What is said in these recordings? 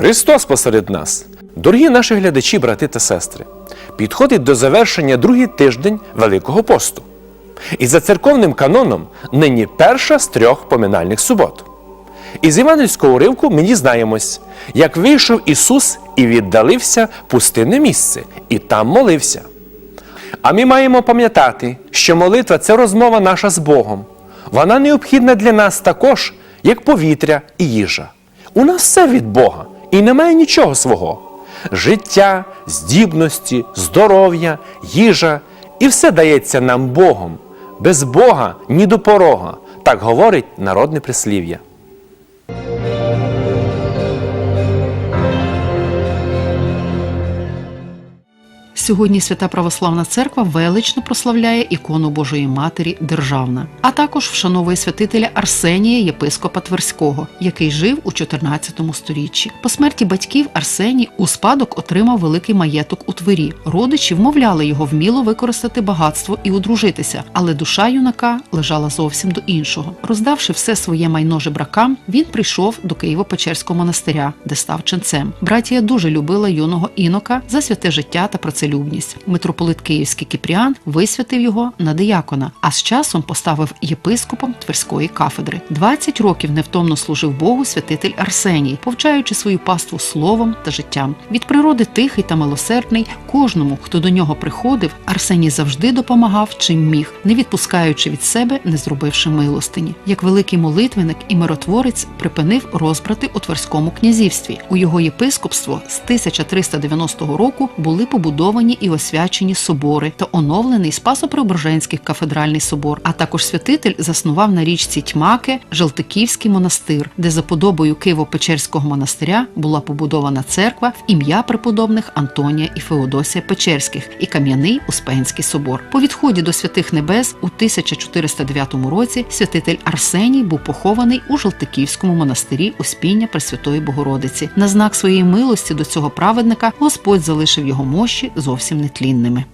Христос посеред нас. Дорогі наші глядачі, брати та сестри, підходить до завершення другий тиждень Великого посту. І за церковним каноном нині перша з трьох поминальних субот. Із івангельського уривку ми дізнаємось, як вийшов Ісус і віддалився пустинне місце, і там молився. А ми маємо пам'ятати, що молитва це розмова наша з Богом. Вона необхідна для нас також, як повітря і їжа. У нас все від Бога і немає нічого свого. Життя, здібності, здоров'я, їжа і все дається нам Богом. Без Бога ні до порога, так говорить народне прислів'я. Сьогодні Свята Православна Церква велично прославляє ікону Божої Матері Державна, а також вшановує святителя Арсенія Єпископа Тверського, який жив у 14 сторіччі. По смерті батьків Арсеній у спадок отримав великий маєток у Твері. Родичі вмовляли його вміло використати багатство і одружитися, але душа юнака лежала зовсім до іншого. Роздавши все своє майно жебракам, він прийшов до Києво-Печерського монастиря, де став ченцем. Братія дуже любила юного інока за святе життя та працелюбність. Митрополит Київський Кіпріан висвятив його на диякона, а з часом поставив єпископом Тверської кафедри. 20 років невтомно служив Богу святитель Арсеній, повчаючи свою паству словом та життям. Від природи тихий та милосердний, кожному, хто до нього приходив, Арсеній завжди допомагав чим міг, не відпускаючи від себе, не зробивши милостині. Як великий молитвенник і миротворець припинив розбрати у Тверському князівстві. У його єпископство з 1390 року були побудовані і освячені собори та оновлений Спасо-Преображенський кафедральний собор. А також святитель заснував на річці Тьмаке Жалтиківський монастир, де за подобою Києво-Печерського монастиря була побудована церква в ім'я преподобних Антонія і Феодосія Печерських і кам'яний Успенський собор. По відході до святих небес у 1409 році святитель Арсеній був похований у Жалтиківському монастирі Успіння Пресвятої Богородиці. На знак своєї милості до цього праведника Господь залишив його мощі зовсім нетлінними.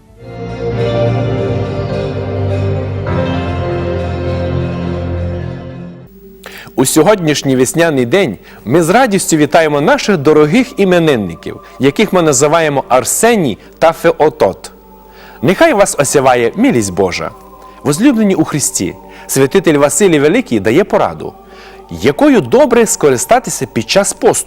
У сьогоднішній весняний день ми з радістю вітаємо наших дорогих іменинників, яких ми називаємо Арсеній та Феотот. Нехай вас осяває милість Божа. Возлюблені у Христі, святитель Василій Великий дає пораду, якою добре скористатися під час посту.